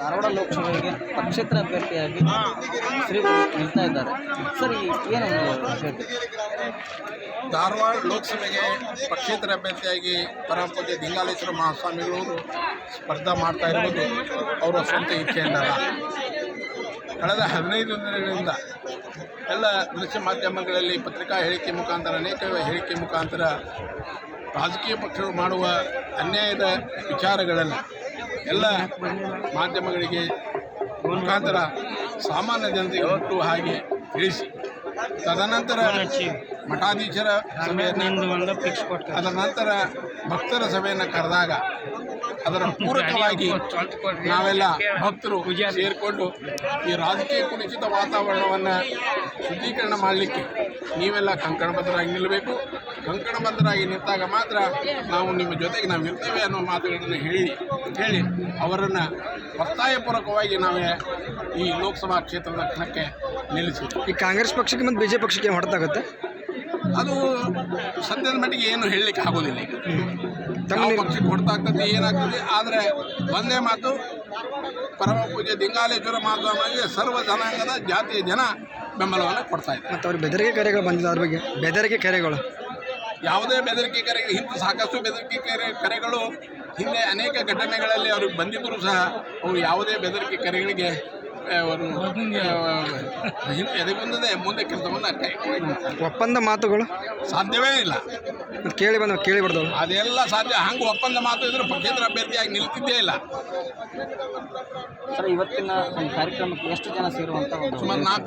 ಧಾರವಾಡ ಲೋಕಸಭೆಗೆ ಪಕ್ಷೇತರ ಅಭ್ಯರ್ಥಿಯಾಗಿ ಶ್ರೀಗಳು ನಿಲ್ತಾ ಇದ್ದಾರೆ. ಸರ್ ಏನು ಧಾರವಾಡ ಲೋಕಸಭೆಗೆ ಪಕ್ಷೇತರ ಅಭ್ಯರ್ಥಿಯಾಗಿ ಪರಂಪರೆ ದಿಂಗಾಲೇಶ್ವರ ಮಹಾಸ್ವಾಮಿಗಳು ಸ್ಪರ್ಧಾ ಮಾಡ್ತಾ ಇರುವುದು ಅವರ ಸ್ವಂತ ಇಚ್ಛೆಯಿಂದಲ್ಲ. ಕಳೆದ ಹದಿನೈದು ದಿನಗಳಿಂದ ಎಲ್ಲ ದೃಶ್ಯ ಮಾಧ್ಯಮಗಳಲ್ಲಿ ಪತ್ರಿಕಾ ಹೇಳಿಕೆ ಮುಖಾಂತರ ಅನೇಕ ಹೇಳಿಕೆ ಮುಖಾಂತರ ರಾಜಕೀಯ ಪಕ್ಷಗಳು ಮಾಡುವ ಅನ್ಯಾಯದ ವಿಚಾರಗಳನ್ನು ಎಲ್ಲ ಮಾಧ್ಯಮಗಳಿಗೆ ಮುಖಾಂತರ ಸಾಮಾನ್ಯ ಜನತೆಗೆ ಒಟ್ಟು ಹಾಗೆ ತಿಳಿಸಿ. ತದನಂತರ ಮಠಾಧೀಶರ ಸಭೆಯನ್ನು ಅದರ ನಂತರ ಭಕ್ತರ ಸಭೆಯನ್ನು ಕರೆದಾಗ ಅದರ ಪೂರಕವಾಗಿ ನಾವೆಲ್ಲ ಭಕ್ತರು ಸೇರಿಕೊಂಡು ಈ ರಾಜಕೀಯ ಕುಣಿಸಿದ ವಾತಾವರಣವನ್ನು ಶುದ್ಧೀಕರಣ ಮಾಡಲಿಕ್ಕೆ ನೀವೆಲ್ಲ ಕಂಕಣಬದ್ಧರಾಗಿ ನಿಲ್ಲಬೇಕು. ಕಂಕಣಬದ್ಧರಾಗಿ ನಿಂತಾಗ ಮಾತ್ರ ನಾವು ನಿಮ್ಮ ಜೊತೆಗೆ ನಾವು ಇರ್ತೇವೆ ಅನ್ನೋ ಮಾತುಗಳನ್ನು ಹೇಳಿ ಹೇಳಿ ಅವರನ್ನು ಒತ್ತಾಯಪೂರ್ವಕವಾಗಿ ನಾವೇ ಈ ಲೋಕಸಭಾ ಕ್ಷೇತ್ರದ ಕಣಕ್ಕೆ ನಿಲ್ಲಿಸಿದ್ವಿ. ಈ ಕಾಂಗ್ರೆಸ್ ಪಕ್ಷಕ್ಕೆ ಮತ್ತು ಬಿ ಜೆ ಪಕ್ಷಕ್ಕೆ ಹೊಡೆತಾಗುತ್ತೆ ಅದು ಸದ್ಯದ ಮಟ್ಟಿಗೆ ಏನು ಹೇಳಲಿಕ್ಕೆ ಆಗೋದಿಲ್ಲ ಈಗ. ತಮ್ಮ ಪಕ್ಷಕ್ಕೆ ಹೊಡ್ತಾಗ್ತದೆ ಏನಾಗ್ತದೆ ಆದರೆ ಒಂದೇ ಮಾತು ಪರಮ ಪೂಜೆ ದಿಂಗಾಲೇಶ್ವರ ಮಹಾಸ್ವಾಮಿಗೆ ಸರ್ವ ಜನಾಂಗದ ಜಾತಿಯ ಜನ ಬೆಂಬಲವನ್ನು ಕೊಡ್ತಾ ಇದ್ದಾರೆ. ಮತ್ತು ಅವ್ರಿಗೆ ಬೆದರಿಕೆ ಕರೆಗಳು ಬಂದಿದೆ ಅದ್ರ ಬಗ್ಗೆ. ಬೆದರಿಕೆ ಕರೆಗಳು ಯಾವುದೇ ಬೆದರಿಕೆ ಕರೆ ಹಿಂದೆ ಸಾಕಷ್ಟು ಬೆದರಿಕೆ ಕರೆ ಕರೆಗಳು ಹಿಂದೆ ಅನೇಕ ಘಟನೆಗಳಲ್ಲಿ ಅವ್ರಿಗೆ ಬಂದಿದ್ದರೂ ಸಹ ಅವರು ಯಾವುದೇ ಬೆದರಿಕೆ ಕರೆಗಳಿಗೆ ಅವರು ಎದೆಗುಂದದೆ ಮುಂದೆ ಕೆಲಸವನ್ನು ಕೈ ಒಪ್ಪಂದ ಮಾತುಗಳು? ಸಾಧ್ಯವೇ ಇಲ್ಲ. ಕೇಳಿ ಬಂದ ಕೇಳಿ ಅದೆಲ್ಲ ಸಾಧ್ಯ. ಹಂಗೆ ಒಪ್ಪಂದ ಮಾತು ಇದ್ರೆ ಪಕ್ಷೇತರ ಅಭ್ಯರ್ಥಿಯಾಗಿ ನಿಲ್ತಿದ್ದೇ ಇಲ್ಲ. ಸರ್ ಇವತ್ತಿನ ಕಾರ್ಯಕ್ರಮಕ್ಕೆ ಎಷ್ಟು ಜನ ಸೇರುವಂಥ ಒಂದು ಸುಮಾರು ನಾಲ್ಕು